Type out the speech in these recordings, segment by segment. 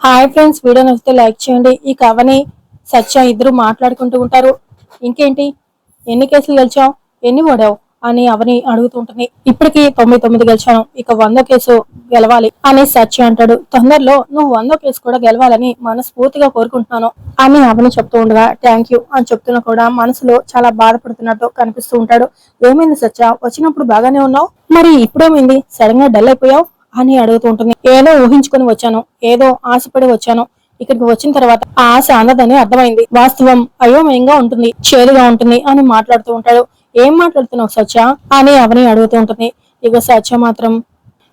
Hi friends video నచ్చితే like చేయండి. ఈ కవని సత్య ఇద్దరు మాట్లాడుకుంటూ ఉంటారు. ఇంకేంటి? ఎన్ని కేసులు గెలిచావు ఎన్ని ఓడావు అని అవని అడుగుతుంటుంది ఇప్పటికి తొమ్మిది తొమ్మిది గెలిచాను. ఇక వంద కేసు గెలవాలి అని సత్య అంటాడు. తొందరలో నువ్వు వంద కేసు కూడా గెలవాలని మనస్ఫూర్తిగా కోరుకుంటున్నాను అని అవని చెప్తూ ఉండగా థ్యాంక్ యూ అని చెప్తున్నా కూడా మనసులో చాలా బాధపడుతున్నట్టు కనిపిస్తూ ఉంటాడు. ఏమైంది సత్య? వచ్చినప్పుడు బాగానే ఉన్నావు? మరి ఇప్పుడేమైంది? సడన్గా డల్ అయిపోయావు? అని అడుగుతూ ఉంటుంది. ఏదో ఊహించుకొని వచ్చాను ఏదో ఆశపడి వచ్చాను. ఇక్కడికి వచ్చిన తర్వాత ఆ ఆశ అన్నదని అర్థమైంది. వాస్తవం అయోమయంగా ఉంటుంది చేదుగా ఉంటుంది అని మాట్లాడుతూ ఉంటాడు. ఏం మాట్లాడుతున్నావు సత్య? అని అవని అడుగుతూ ఉంటుంది. ఇక సత్య మాత్రం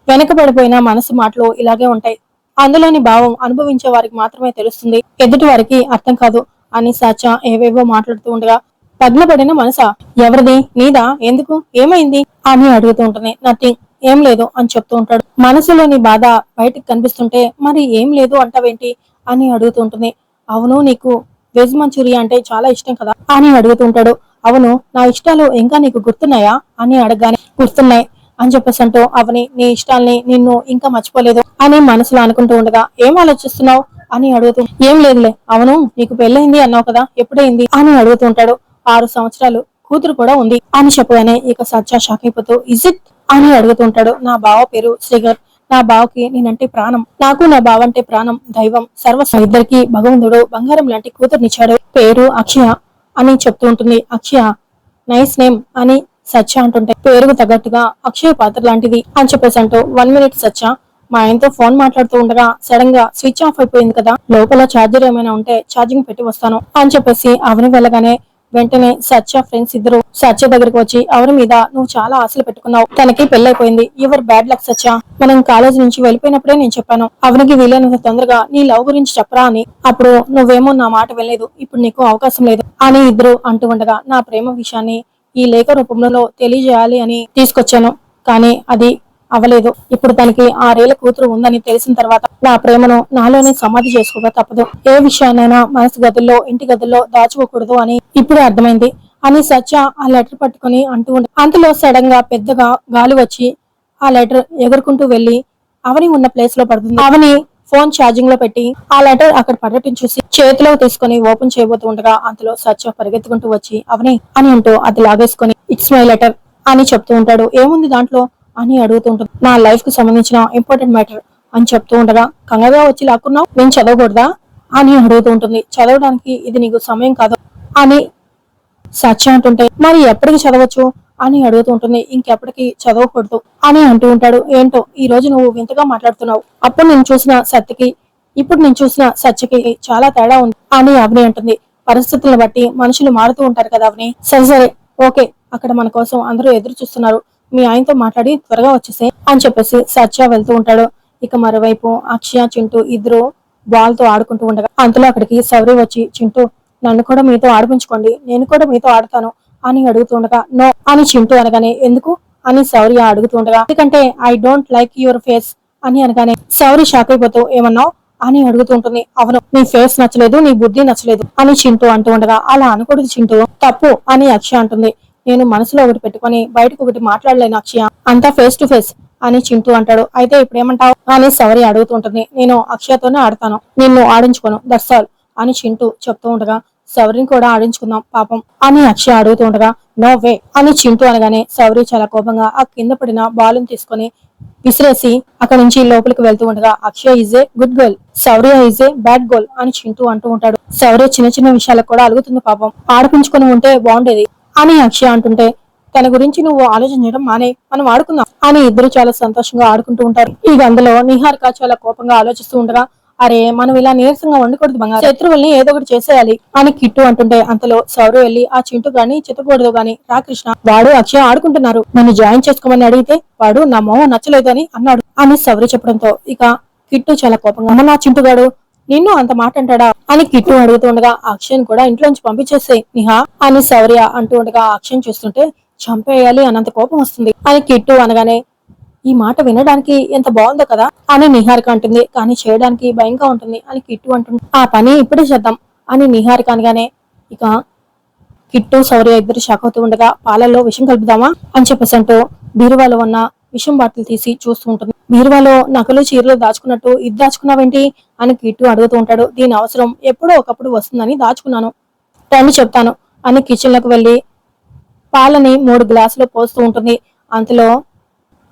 వెనకబడిపోయిన మనసు మాటలు ఇలాగే ఉంటాయి. అందులోని భావం అనుభవించే వారికి మాత్రమే తెలుస్తుంది. ఎదుటి వారికి అర్థం కాదు అని సత్య ఏవేవో మాట్లాడుతూ ఉండగా పద్మపడిన మనసా? ఎవరిది? నీదా? ఎందుకు? ఏమైంది? అని అడుగుతూ ఉంటుంది. నథింగ్. ఏం లేదు అని చెప్తూ ఉంటాడు. మనసులోని బాధ బయటకు కనిపిస్తుంటే మరి ఏం లేదు అంటావేంటి అని అడుగుతూ ఉంటుంది. అవును నీకు వెజ్ మంచూరియా అంటే చాలా ఇష్టం కదా అని అడుగుతుంటాడు అవును నా ఇష్టాలు ఇంకా నీకు గుర్తున్నాయా అని అడగగానే గుర్తున్నాయి అని చెప్పేసి అంటూ అవని నీ ఇష్టాల్ని నిన్ను ఇంకా మర్చిపోలేదు అని మనసులో అనుకుంటూ ఉండగా ఏం ఆలోచిస్తున్నావు అని అడుగుతూ ఏం లేదులే అవును నీకు పెళ్ళైంది అన్నావు కదా ఎప్పుడైంది అని అడుగుతూ ఉంటాడు. ఆరు సంవత్సరాలు కూతురు కూడా ఉంది అని చెప్పగానే ఇక సత్య షాక్ అయిపోతూ ఇజ్ ఇట్ అని అడుగుతుంటాడు. నా బావ పేరు శ్రీగర్ నా బావకి నేనంటే ప్రాణం. నాకు నా బావ అంటే ప్రాణం దైవం సర్వ ఇద్దరికి భగవంతుడు బంగారం లాంటి కూతుర్నిచ్చాడు పేరు అక్షయ అని చెప్తూ ఉంటుంది. అక్షయ నైస్ నేమ్ అని సత్య అంటుంటే పేరుకు తగ్గట్టుగా అక్షయ పాత్ర లాంటిది అని చెప్పేసి అంటూ వన్ మినిట్ సత్య మా ఆయనతో ఫోన్ మాట్లాడుతూ ఉండగా సడన్గా స్విచ్ ఆఫ్ అయిపోయింది కదా. లోపల ఛార్జర్ ఏమైనా ఉంటే ఛార్జింగ్ పెట్టి వస్తాను అని చెప్పేసి అవని వెళ్ళగానే వెంటనే సత్య ఫ్రెండ్స్ ఇద్దరు సత్య దగ్గరికి వచ్చి అవరి మీద నువ్వు చాలా ఆశలు పెట్టుకున్నావు? తనకి పెళ్ళైపోయింది. Your bad luck Satya? మనం కాలేజ్ నుంచి వెళ్ళిపోయినప్పుడే నేను చెప్పాను. అవనికి వీలైనంత తొందరగా నీ లవ్ గురించి చెప్పరా అని. అప్పుడు నువ్వేమో నా మాట వెళ్ళలేదు ఇప్పుడు నీకు అవకాశం లేదు. అని ఇద్దరు అంటూ ఉండగా నా ప్రేమ విషయాన్ని ఈ లేఖ రూపంలో తెలియజేయాలి అని తీసుకొచ్చాను. కానీ అది అవ్వలేదు. ఇప్పుడు తనకి ఆరేళ్ళ కూతురు ఉందని తెలిసిన తర్వాత నా ప్రేమను నాలోనే సమాధి చేసుకోక తప్పదు. ఏ విషయాన్నైనా మనసు గదుల్లో ఇంటి గదుల్లో దాచుకోకూడదు అని ఇప్పుడే అర్థమైంది. అని సత్య ఆ లెటర్ పట్టుకుని అంటూ ఉండే. అంతలో సడన్గా పెద్దగా గాలి వచ్చి ఆ లెటర్ ఎగురుకుంటూ వెళ్ళి అవని ఉన్న ప్లేస్లో పడుతుంది. అవని ఫోన్ ఛార్జింగ్లో పెట్టి ఆ లెటర్ అక్కడ పడటం చూసి చేతిలో తీసుకుని ఓపెన్ చేయబోతూ ఉండగా అంతలో సత్య పరిగెత్తుకుంటూ వచ్చి అవని అని అంటూ అది లాగేసుకుని ఇట్స్ మై లెటర్ అని చెప్తూ ఉంటాడు. ఏముంది దాంట్లో? అని అడుగుతూ ఉంటుంది నా లైఫ్కి సంబంధించిన ఇంపార్టెంట్ మ్యాటర్ అని చెప్తూ ఉండగా కంగగా వచ్చి లాక్కున్నావు? నేను చదవకూడదా? అని అడుగుతూ ఉంటుంది చదవడానికి ఇది నీకు సమయం కాదు అని సత్య అంటుంటే మరి ఎప్పటికి చదవచ్చు? అని అడుగుతూ ఉంటుంది ఇంకెప్పటికి చదవకూడదు అని అంటూ ఉంటాడు. ఏంటో ఈ రోజు నువ్వు వింతగా మాట్లాడుతున్నావు. అప్పుడు నేను చూసిన సత్యకి ఇప్పుడు నేను చూసిన సత్యకి చాలా తేడా ఉంది అని అవని అంటుంది. పరిస్థితులను బట్టి మనుషులు మారుతూ ఉంటారు కదా అవని సరే సరే ఓకే. అక్కడ మన కోసం అందరూ ఎదురు చూస్తున్నారు. మీ ఆయనతో మాట్లాడి త్వరగా వచ్చేసే అని చెప్పేసి సత్య వెళ్తూ ఉంటాడు. ఇక మరోవైపు అక్షయ చింటూ ఇద్దరు బాల్తో ఆడుకుంటూ ఉండగా అంతలో అక్కడికి సౌరి వచ్చి చింటూ నన్ను కూడా మీతో ఆడిపించుకోండి నేను కూడా మీతో ఆడతాను అని అడుగుతుండగా నో అని చింటూ అనగానే ఎందుకు? అని శౌర్య అడుగుతుండగా ఎందుకంటే I don't like your face అని అనగానే సౌరి షాక్ అయిపోతూ ఏమన్నావు? అని అడుగుతుంటుంది అవును నీ ఫేస్ నచ్చలేదు నీ బుద్ధి నచ్చలేదు అని చింటూ అంటూ ఉండగా అలా అనకూడదు చింటూ తప్పు అని అక్ష అంటుంది. నేను మనసులో ఒకటి పెట్టుకొని బయటకు ఒకటి మాట్లాడలేను అక్షయ అంతా ఫేస్ టు ఫేస్ అని చింటూ అంటాడు. అయితే ఇప్పుడు ఏమంటావు అని సవరి అడుగుతుంటుంది. నేను అక్షయతోనే ఆడతాను. నిన్ను ఆడించుకోను. దట్స్ ఆల్ అని చింటూ చెప్తూ ఉండగా సౌరిని కూడా ఆడించుకుందాం పాపం అని అక్షయ అడుగుతూ ఉండగా నో వే అని చింటూ అనగానే సౌరి చాలా కోపంగా ఆ కింద పడిన బాలుని తీసుకొని విసిరేసి అక్కడి నుంచి లోపలికి వెళ్తూ ఉండగా Akshaya is a good girl Shourya is a bad girl అని చింటూ అంటూ ఉంటాడు. శౌర్య చిన్న చిన్న విషయాలకు కూడా అలుగుతుంది పాపం. ఆడిపించుకొని ఉంటే బాగుండేది. అని అక్షయ అంటుంటే తన గురించి నువ్వు ఆలోచించడం మానే మనం ఆడుకుందాం అని ఇద్దరు చాలా సంతోషంగా ఆడుకుంటూ ఉంటారు. ఈ గందలో నిహారిక చాలా కోపంగా ఆలోచిస్తూ ఉండగా అరే మనం ఇలా నీరసంగా ఉండకూడదు బంగారు. శత్రువుల్ని ఏదో ఒకటి చేసేయాలి అని కిట్టు అంటుంటే అంతలో సౌరు వెళ్ళి ఆ చింటూ గాని చిత్తకూడదు గాని రాకృష్ణ వాడు అక్షయ ఆడుకుంటున్నారు. నన్ను జాయిన్ చేసుకోమని అడిగితే వాడు నా మొహం నచ్చలేదు అని అన్నాడు అని సౌరి చెప్పడంతో ఇక కిట్టు చాలా కోపంగా అమ్మ నా చింటుగాడు నిన్ను అంత మాట అంటాడా? అని కిట్టు అడుగుతూ ఉండగా అక్షయ్ కూడా ఇంట్లోంచి పంపించేసే నిహా అని శౌర్య అంటూ ఉండగా అక్షయ్ చూస్తుంటే చంపేయాలి అన్నంత కోపం వస్తుంది. అని కిట్టు అనగానే ఈ మాట వినడానికి ఎంత బాగుందో కదా అని నిహారిక అంటుంది. కానీ చేయడానికి భయంగా ఉంటుంది అని కిట్టు అంటుంది. ఆ పని ఇప్పుడే చేద్దాం అని నిహారిక అనగానే ఇక కిట్టు శౌర్య ఇద్దరు షాక్ అవుతూ ఉండగా పాలల్లో విషం కలుపుదామా అని చెప్పేసి అంటూ బీరువాలో ఉన్న విషం బాటిల్ తీసి చూస్తూ ఉంటుంది. బీరువాలో నగలు చీరలు దాచుకున్నట్టు ఇది దాచుకున్నావేంటి అని కిట్టు అడుగుతూ ఉంటాడు. దీని అవసరం ఎప్పుడో ఒకప్పుడు వస్తుందని దాచుకున్నాను. టైం చెప్తాను అని కిచెన్లోకి వెళ్ళి పాలని మూడు గ్లాసులు పోస్తూ ఉంటుంది. అంతలో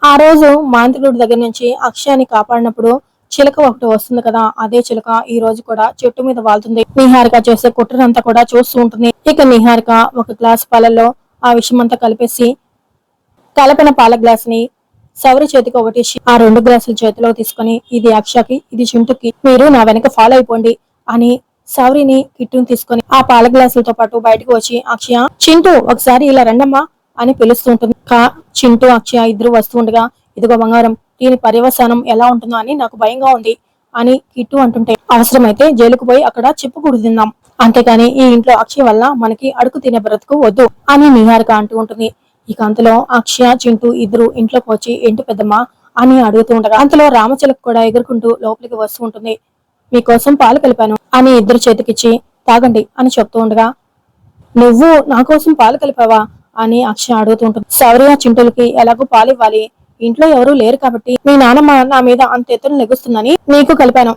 ఆ రోజు మాంత్రికుడి దగ్గర నుంచి అక్షయాన్ని కాపాడినప్పుడు చిలక ఒకటి వస్తుంది కదా అదే చిలక ఈ రోజు కూడా చెట్టు మీద వాళ్తుంది. నిహారిక చేసే కుట్రనంతా కూడా చూస్తూ ఉంటుంది. ఇక నిహారిక ఒక గ్లాస్ పాలల్లో ఆ విషయమంతా కలిపేసి కలపిన పాల గ్లాస్ని సౌరి చేతికి ఒకటి ఆ రెండు గ్లాసులు చేతిలో తీసుకొని ఇది అక్షకి ఇది చింటుకి మీరు నా వెనక ఫాలో అయిపోండి అని సౌరిని కిట్టుని తీసుకొని ఆ పాల గ్లాసులతో పాటు బయటకు వచ్చి అక్షయ చింటూ ఒకసారి ఇలా రండమ్మా అని పిలుస్తుంటుంది. కా చింటూ అక్షయ ఇద్దరు వస్తుండగా ఇదిగో బంగారం దీని పర్యవసానం ఎలా ఉంటుందో అని నాకు భయంగా ఉంది అని కిట్టు అంటుంటే అవసరమైతే జైలుకు పోయి అక్కడ చెప్పుకూడు తిందాం. అంతేకాని ఈ ఇంట్లో అక్షయ వల్ల మనకి అడుగు తినే బ్రతుకు వద్దు అని నిహారిక అంటూ ఉంటుంది. ఇక అంతలో అక్షయ చింటూ ఇద్దరు ఇంట్లోకి వచ్చి ఏంటి పెద్దమ్మ? అని అడుగుతూ ఉండగా అంతలో రామచిలక కూడా ఎగురుకుంటూ లోపలికి వస్తూ ఉంటుంది. మీకోసం పాలు కలిపాను. అని ఇద్దరు చేతికిచ్చి తాగండి అని చెప్తూ ఉండగా నువ్వు నా కోసం పాలు కలిపావా? అని అక్షయ అడుగుతూ ఉంటుంది. సౌర్య చింటూలకి ఎలాగో పాలు ఇవ్వాలి. ఇంట్లో ఎవరూ లేరు కాబట్టి మీ నాన్నమ్మ నా మీద అంత ఎత్తున లెగుస్తుందని నీకు కలిపాను.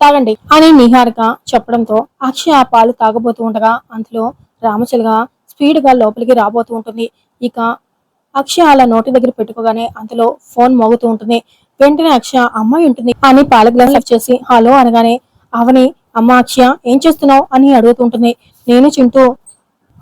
తాగండి అని నిహారిక చెప్పడంతో అక్షయ పాలు తాగబోతూ ఉండగా అంతలో రామచిలక స్పీడ్గా లోపలికి రాబోతూ ఉంటుంది. ఇక అక్షయ అలా నోటి దగ్గర పెట్టుకోగానే అందులో ఫోన్ మోగుతూ ఉంటుంది. వెంటనే అక్షయ అమ్మాయి ఉంటుంది అని పాల గ్లాస్ లిఫ్ట్ చేసి హలో అనగానే అవని అమ్మ అక్షయ ఏం చేస్తున్నావు? అని అడుగుతుంటుంది నేను చింటూ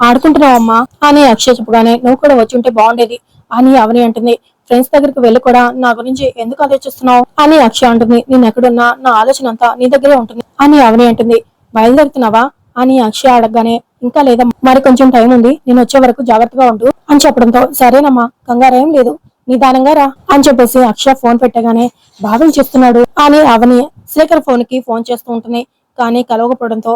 ఆడుకుంటున్నావు అమ్మా అని అక్షయ చెప్పగానే నువ్వు కూడా వచ్చి ఉంటే బాగుండేది అని అవని అంటుంది. ఫ్రెండ్స్ దగ్గరికి వెళ్ళి కూడా నా గురించి ఎందుకు ఆలోచిస్తున్నావు? అని అక్షయ అంటుంది. నేను ఎక్కడున్నా నా ఆలోచన అంతా నీ దగ్గరే ఉంటుంది అని అవని అంటుంది. బయలుదేరుతున్నావా? అని అక్షయ అడగగానే ఇంకా లేదా? మరి కొంచెం టైం ఉంది నేను వచ్చే వరకు జాగ్రత్తగా ఉండు అని చెప్పడంతో సరేనమ్మా కంగారేం లేదు నిదానంగా రా అని చెప్పేసి అక్షయ ఫోన్ పెట్టగానే బాగా చేస్తున్నాడు అని అవని శేఖర్ ఫోన్కి ఫోన్ చేస్తూ ఉంటుంది. కానీ కలవకపోవడంతో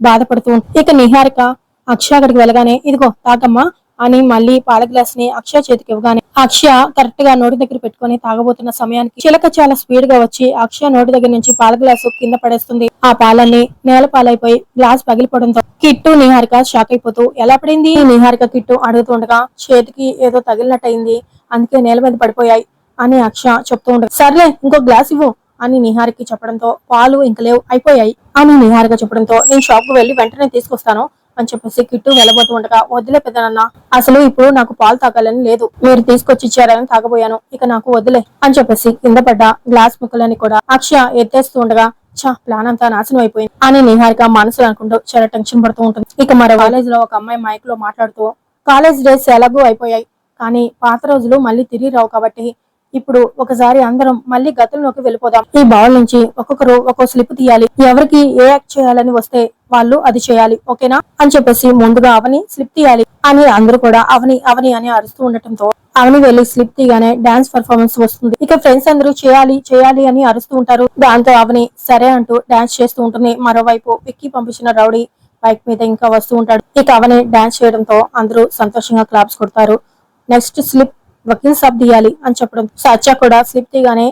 బాధపడుతూ ఉంటుంది ఇక నిహారిక అక్షయ అక్కడికి వెళ్ళగానే ఇదిగో తాకమ్మా అని మళ్ళీ పాల గ్లాస్ని అక్షయ చేతికి ఇవ్వగానే అక్షయ కరెక్ట్గా నోటి దగ్గర పెట్టుకొని తాగబోతున్న సమయానికి చిలక చాలా స్పీడ్గా వచ్చి అక్షయ నోటి దగ్గర నుంచి పాల గ్లాసు కింద పడేస్తుంది. ఆ పాలన్నీ నేల పాలైపోయి గ్లాస్ పగిలిపోవడంతో కిట్టు నిహారిక షాక్ అయిపోతూ ఎలా పడింది? నిహారిక కిట్టు అడుగుతుండగా చేతికి ఏదో తగిలినట్టయింది అందుకే నేల మీద పడిపోయాయి అని అక్షయ చెప్తూ ఉండదు సర్లే ఇంకో గ్లాస్ ఇవ్వు అని నిహారికి చెప్పడంతో పాలు ఇంక లేవు అయిపోయాయి అని నిహారిక చెప్పడంతో నేను షాప్కు వెళ్ళి వెంటనే తీసుకొస్తాను అని చెప్పేసి కిట్టు వెళ్ళబోతూ ఉండగా వదిలే పెద్దనన్న అసలు ఇప్పుడు నాకు పాలు తాగాలని లేదు. మీరు తీసుకొచ్చి ఇచ్చారని తాగబోయాను. ఇక నాకు వదిలే అని చెప్పేసి కింద పడ్డ గ్లాస్ ముక్కలని కూడా అక్షయ ఎత్తేస్తూ ఉండగా చా ప్లాన్ అంతా నాశనం అయిపోయింది అని నిహారిక మనసులో అనుకుంటూ చాలా టెన్షన్ పడుతూ ఉంటుంది. ఇక మరో కాలేజ్లో ఒక అమ్మాయి మైక్లో మాట్లాడుతూ కాలేజ్ డేస్ ఎలాగూ అయిపోయాయి కానీ పాత రోజులు మళ్ళీ తిరిగి రావు కాబట్టి ఇప్పుడు ఒకసారి అందరం మళ్ళీ గతంలోకి వెళ్ళిపోదాం. ఈ బౌల్ నుంచి ఒక్కొక్కరు ఒక్కో స్లిప్ తీయాలి. ఎవరికి ఏ యాక్ట్ చేయాలని వస్తే వాళ్ళు అది చేయాలి ఓకేనా? అని చెప్పేసి ముందుగా అవని స్లిప్ తీయాలి అని అందరూ కూడా అవని అవని అని అరుస్తూ ఉండటంతో అవని వెళ్ళి స్లిప్ తీగానే డాన్స్ పర్ఫార్మెన్స్ వస్తుంది. ఇక ఫ్రెండ్స్ అందరూ చేయాలి చేయాలి అని అరుస్తూ ఉంటారు. దాంతో అవని సరే అంటూ డాన్స్ చేస్తూ ఉంటుంది. మరోవైపు విక్కీ పంపించిన రౌడీ బైక్ మీద ఇంకా వస్తూ ఉంటాడు. ఇక అవని డాన్స్ చేయడంతో అందరూ సంతోషంగా క్లాప్స్ కొడతారు. నెక్స్ట్ స్లిప్ వకీల్ సబ్ తీయాలి అని చెప్పడం. సత్య కూడా స్లిప్ తీగానే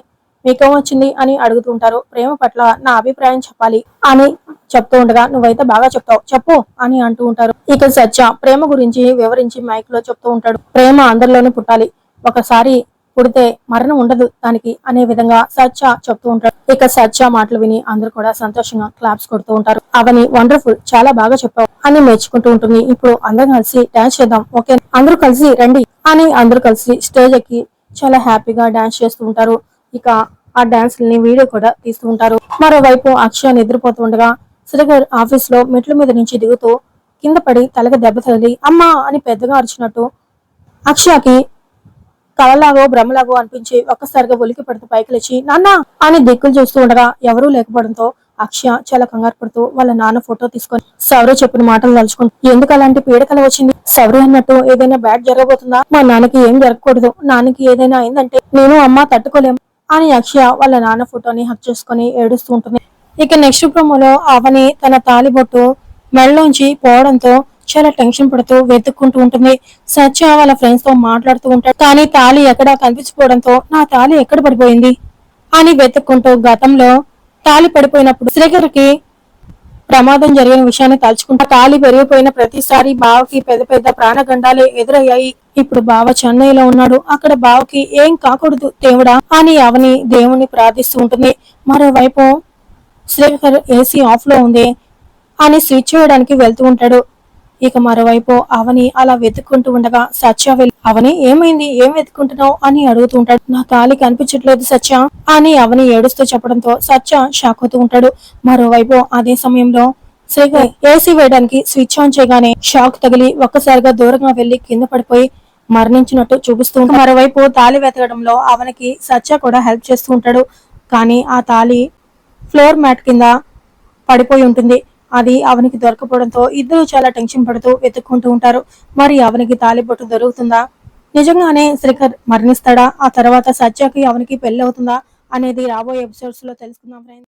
మీకేం వచ్చింది అని అడుగుతుంటారు. ప్రేమ పట్ల నా అభిప్రాయం చెప్పాలి అని చెప్తూ ఉండగా నువ్వైతే బాగా చెప్తావు. చెప్పు అని అంటూ ఉంటారు. ఇక సత్య ప్రేమ గురించి వివరించి మైక్లో చెప్తూ ఉంటాడు. ప్రేమ అందరిలోనూ పుట్టాలి. ఒకసారి పుడితే మరణం ఉండదు దానికి అనే విధంగా సత్య చెప్తూ ఉంటాడు. ఇక సత్య మాటలు విని అందరూ కూడా సంతోషంగా క్లాప్స్ కొడుతూ ఉంటారు. అవని వండర్ఫుల్ చాలా బాగా చెప్పావు అని మెచ్చుకుంటూ ఉంటుంది. ఇప్పుడు అందరం కలిసి డాన్స్ చేద్దాం ఓకే? అందరూ కలిసి రండి అని అందరూ కలిసి స్టేజ్ ఎక్కి చాలా హ్యాపీగా డాన్స్ చేస్తూ ఉంటారు. ఇక ఆ డాన్స్ని వీడియో కూడా తీస్తూ ఉంటారు. మరోవైపు అక్షయ నిద్రపోతుండగా శ్రీగర్ ఆఫీస్లో మెట్ల మీద నుంచి దిగుతూ కింద పడి తలకి దెబ్బ తగిలి అమ్మా అని పెద్దగా అరిచినట్టు అక్షయకి కలలాగో భ్రమలాగో అనిపించి ఒక్కసారిగా ఉలికి పడుతూ పైకి లేచి నాన్న అని దిక్కులు చూస్తూ ఉండగా ఎవరూ లేకపోవడంతో అక్షయ చాలా కంగారు పడుతూ వాళ్ళ నాన్న ఫోటో తీసుకొని సౌర్య చెప్పిన మాటలు తలుచుకుంటూ ఎందుకు అలాంటి పీడకలు వచ్చింది? సౌర్య అన్నట్టు ఏదైనా బ్యాడ్ జరగబోతుందా? మా నాన్నకి ఏం జరగకూడదు. నాన్నకి ఏదైనా అయిందంటే నేను అమ్మ తట్టుకోలేము అని అక్షయ వాళ్ళ నాన్న ఫోటోని హక్ చేసుకుని ఏడుస్తూ ఉంటుంది. ఇక నెక్స్ట్ ప్రోమోలో అవని తన తాలిబొట్టు మెడలోంచి పోవడంతో చాలా టెన్షన్ పడుతూ వెతుక్కుంటూ ఉంటుంది. సత్య వాళ్ళ ఫ్రెండ్స్తో మాట్లాడుతూ ఉంటాడు. కానీ తాళి ఎక్కడా కనిపించిపోవడంతో నా తాళి ఎక్కడ పడిపోయింది? అని వెతుక్కుంటూ గతంలో తాళి పడిపోయినప్పుడు శ్రీకర్కి ప్రమాదం జరిగిన విషయాన్ని తలుచుకుంటా తాళి పెరిగిపోయిన ప్రతిసారి బావకి పెద్ద పెద్ద ప్రాణగండాలే ఎదురయ్యాయి. ఇప్పుడు బావ చెన్నైలో ఉన్నాడు. అక్కడ బావకి ఏం కాకూడదు దేవుడా అని అవని దేవుణ్ణి ప్రార్థిస్తూ ఉంటుంది. మరోవైపు శ్రీకర్ ఏసీ ఆఫ్లో ఉంది అని స్విచ్ చేయడానికి వెళ్తూ ఉంటాడు. ఇక మరోవైపు అవని అలా వెతుక్కుంటూ ఉండగా సత్య వెళ్ళి అవని ఏమైంది? ఏం వెతుక్కుంటున్నావు? అని అడుగుతూ ఉంటాడు. నా తాలి కనిపించట్లేదు సత్య అని అవని ఏడుస్తూ చెప్పడంతో సత్య షాక్ అవుతూ ఉంటాడు. మరోవైపు అదే సమయంలో శ్రీకర్ ఏసీ వేయడానికి స్విచ్ ఆన్ చేయగానే షాక్ తగిలి ఒక్కసారిగా దూరంగా వెళ్ళి కింద పడిపోయి మరణించినట్టు చూపిస్తూ ఉంటాడు. మరోవైపు తాళి వెతకడంలో అవనికి సత్య కూడా హెల్ప్ చేస్తూ ఉంటాడు. కానీ ఆ తాళి ఫ్లోర్ మ్యాట్ కింద పడిపోయి ఉంటుంది. అది అవనికి దొరకపోవడంతో ఇద్దరు చాలా టెన్షన్ పడుతూ వెతుక్కుంటూ ఉంటారు. మరి అవనికి తాలిబొట్టు దొరుకుతుందా? నిజంగానే శ్రీకర్ మరణిస్తాడా? ఆ తర్వాత సత్యకి అవనికి పెళ్ళి అవుతుందా? అనేది రాబోయే ఎపిసోడ్స్లో తెలుసుకుందాం ఫ్రెండ్స్